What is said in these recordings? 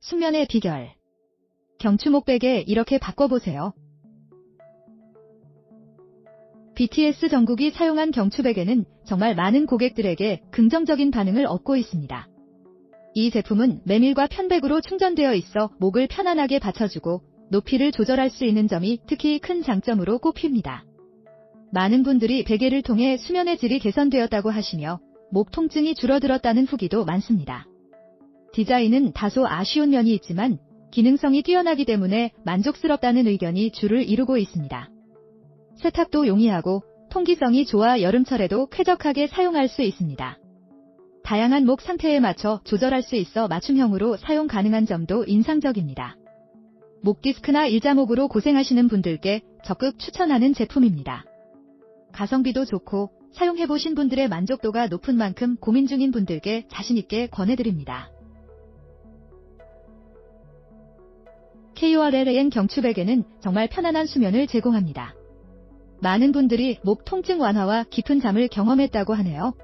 숙면의 비결. 경추목 베개 이렇게 바꿔보세요. BTS 정국이 사용한 경추 베개는 정말 많은 고객들에게 긍정적인 반응을 얻고 있습니다. 이 제품은 메밀과 편백으로 충전되어 있어 목을 편안하게 받쳐주고 높이를 조절할 수 있는 점이 특히 큰 장점으로 꼽힙니다. 많은 분들이 베개를 통해 수면의 질이 개선되었다고 하시며 목 통증이 줄어들었다는 후기도 많습니다. 디자인은 다소 아쉬운 면이 있지만 기능성이 뛰어나기 때문에 만족스럽다는 의견이 주를 이루고 있습니다. 세탁도 용이하고 통기성이 좋아 여름철에도 쾌적하게 사용할 수 있습니다. 다양한 목 상태에 맞춰 조절할 수 있어 맞춤형으로 사용 가능한 점도 인상적입니다. 목 디스크나 일자목으로 고생하시는 분들께 적극 추천하는 제품입니다. 가성비도 좋고 사용해보신 분들의 만족도가 높은 만큼 고민 중인 분들께 자신있게 권해드립니다. KORLAN 경추베개는 정말 편안한 수면을 제공합니다. 많은 분들이 목 통증 완화와 깊은 잠을 경험했다고 하네요.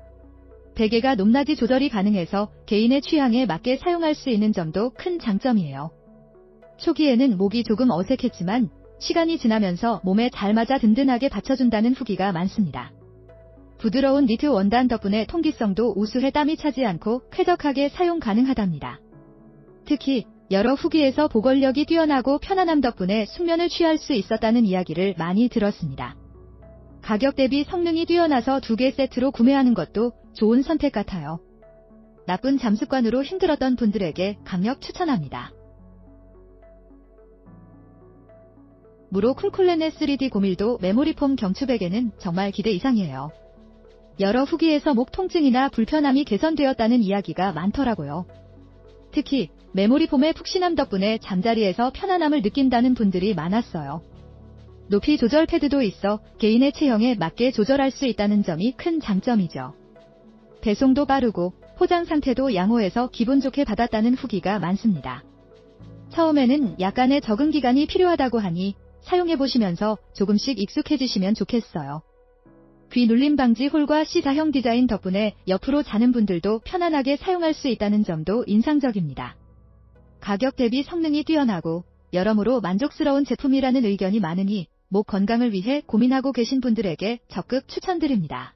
베개가 높낮이 조절이 가능해서 개인의 취향에 맞게 사용할 수 있는 점도 큰 장점이에요. 초기에는 목이 조금 어색했지만 시간이 지나면서 몸에 잘 맞아 든든하게 받쳐준다는 후기가 많습니다. 부드러운 니트 원단 덕분에 통기성도 우수해 땀이 차지 않고 쾌적하게 사용 가능하답니다. 특히 여러 후기에서 보건력이 뛰어나고 편안함 덕분에 숙면을 취할 수 있었다는 이야기를 많이 들었습니다. 가격 대비 성능이 뛰어나서 두 개 세트로 구매하는 것도 좋은 선택 같아요. 나쁜 잠습관으로 힘들었던 분들에게 강력 추천합니다. 무로 쿨쿨렌의 3D 고밀도 메모리폼 경추베개는 정말 기대 이상이에요. 여러 후기에서 목 통증이나 불편함이 개선되었다는 이야기가 많더라고요. 특히 메모리폼의 푹신함 덕분에 잠자리에서 편안함을 느낀다는 분들이 많았어요. 높이 조절 패드도 있어 개인의 체형에 맞게 조절할 수 있다는 점이 큰 장점이죠. 배송도 빠르고 포장 상태도 양호해서 기분 좋게 받았다는 후기가 많습니다. 처음에는 약간의 적응 기간이 필요하다고 하니 사용해보시면서 조금씩 익숙해지시면 좋겠어요. 귀 눌림 방지 홀과 C사형 디자인 덕분에 옆으로 자는 분들도 편안하게 사용할 수 있다는 점도 인상적입니다. 가격 대비 성능이 뛰어나고 여러모로 만족스러운 제품이라는 의견이 많으니 목 건강을 위해 고민하고 계신 분들에게 적극 추천드립니다.